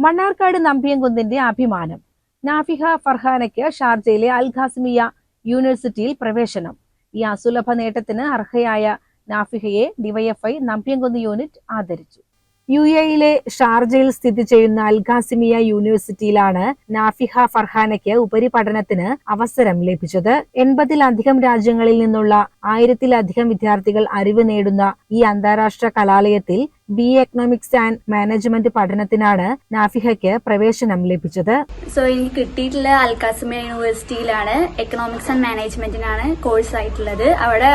മണ്ണാർക്കാട് നമ്പിയംകുന്നിന്റെ അഭിമാനം. നാഫിഹ ഫർഹാനയ്ക്ക് ഷാർജയിലെ അൽഖാസ്മിയ യൂണിവേഴ്സിറ്റിയിൽ പ്രവേശനം. ഈ അസുലഭ നേട്ടത്തിന് അർഹയായ നാഫിഹയെ ഡിവൈഎഫ്ഐ നമ്പിയംകുന്ന് യൂണിറ്റ് ആദരിച്ചു. യു എയിലെ ഷാർജയിൽ സ്ഥിതി ചെയ്യുന്ന അൽഖാസിമിയ യൂണിവേഴ്സിറ്റിയിലാണ് നാഫിഹ ഫർഹാനയ്ക്ക് ഉപരിപഠനത്തിന് അവസരം ലഭിച്ചത്. എൺപതിലധികം രാജ്യങ്ങളിൽ നിന്നുള്ള ആയിരത്തിലധികം വിദ്യാർത്ഥികൾ അറിവ് നേടുന്ന ഈ അന്താരാഷ്ട്ര കലാലയത്തിൽ ബി എക്കണോമിക്സ് ആൻഡ് മാനേജ്മെന്റ് പഠനത്തിനാണ് നാഫിഹയ്ക്ക് പ്രവേശനം ലഭിച്ചത്. സോ എനിക്ക് കിട്ടിയിട്ടുള്ള അൽക്കാസിമിയ യൂണിവേഴ്സിറ്റിയിലാണ് എക്കണോമിക്സ് ആൻഡ് മാനേജ്മെന്റിനാണ് കോഴ്സ് ആയിട്ടുള്ളത് അവിടെ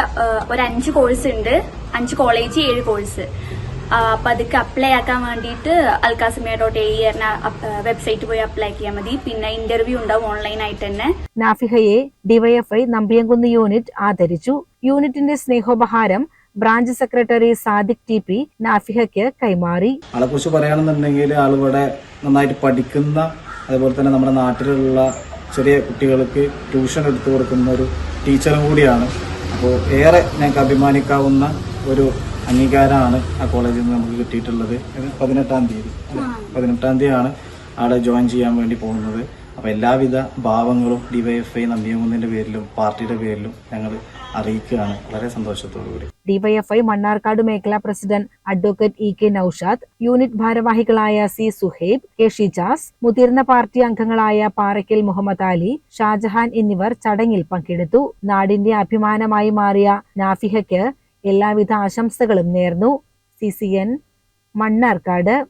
ഒരു അഞ്ച് കോഴ്സ് ഉണ്ട്. അഞ്ച് കോളേജ് ഏഴ് കോഴ്സ്. അപ്പൊ അതൊക്കെ അപ്ലൈ ആക്കാൻ വേണ്ടിയിട്ട് അൽക്കാസിമിയ ഡോട്ട് എ എന്ന വെബ്സൈറ്റ് പോയി അപ്ലൈ ചെയ്യാൽ മതി. പിന്നെ ഇന്റർവ്യൂ ഉണ്ടാവും ഓൺലൈൻ ആയിട്ട് തന്നെ. നാഫിഹയെ ഡിവൈഎഫ്ഐ നമ്പിയങ്കുന്ന് യൂണിറ്റ് ആദരിച്ചു. യൂണിറ്റിന്റെ സ്നേഹോപഹാരം branch secretary Sadiq T P നാഫിഹയ്ക്ക് കൈമാറി. ആളെ കുറിച്ച് പറയുകയാണെന്നുണ്ടെങ്കിൽ ആളിവിടെ നന്നായിട്ട് പഠിക്കുന്ന അതുപോലെ തന്നെ നമ്മുടെ നാട്ടിലുള്ള ചെറിയ കുട്ടികൾക്ക് ട്യൂഷൻ എടുത്തു കൊടുക്കുന്ന ഒരു ടീച്ചറും കൂടിയാണ്. അപ്പോൾ ഏറെ ഞങ്ങൾക്ക് അഭിമാനിക്കാവുന്ന ഒരു അംഗീകാരമാണ് ആ കോളേജിൽ നിന്ന് നമുക്ക് കിട്ടിയിട്ടുള്ളത്. ഇത് പതിനെട്ടാം തീയതി? പതിനെട്ടാം തീയതിയാണ് അവിടെ ജോയിൻ ചെയ്യാൻ വേണ്ടി പോകുന്നത്. അപ്പോൾ എല്ലാവിധ ഭാവങ്ങളും ഡിവൈഎഫ്ഐ നമ്പിയങ്കുന്നിന്റെ പേരിലും പാർട്ടിയുടെ പേരിലും ഞങ്ങൾ അറിയിക്കുകയാണ്. വളരെ സന്തോഷത്തോടു കൂടി. ഡിവൈഎഫ്ഐ മണ്ണാർക്കാട് മേഖലാ president advocate E K Noushad unit ഭാരവാഹികളായ സി സുഹൈബ് കെ ഷിജാസ് മുതിർന്ന പാർട്ടി അംഗങ്ങളായ പാറയ്ക്കൽ മുഹമ്മദ് അലി ഷാജഹാൻ എന്നിവർ ചടങ്ങിൽ പങ്കെടുത്തു. നാടിന്റെ അഭിമാനമായി മാറിയ നാഫിഹയ്ക്ക് എല്ലാവിധ ആശംസകളും നേർന്നു. C C N Mannarkkad.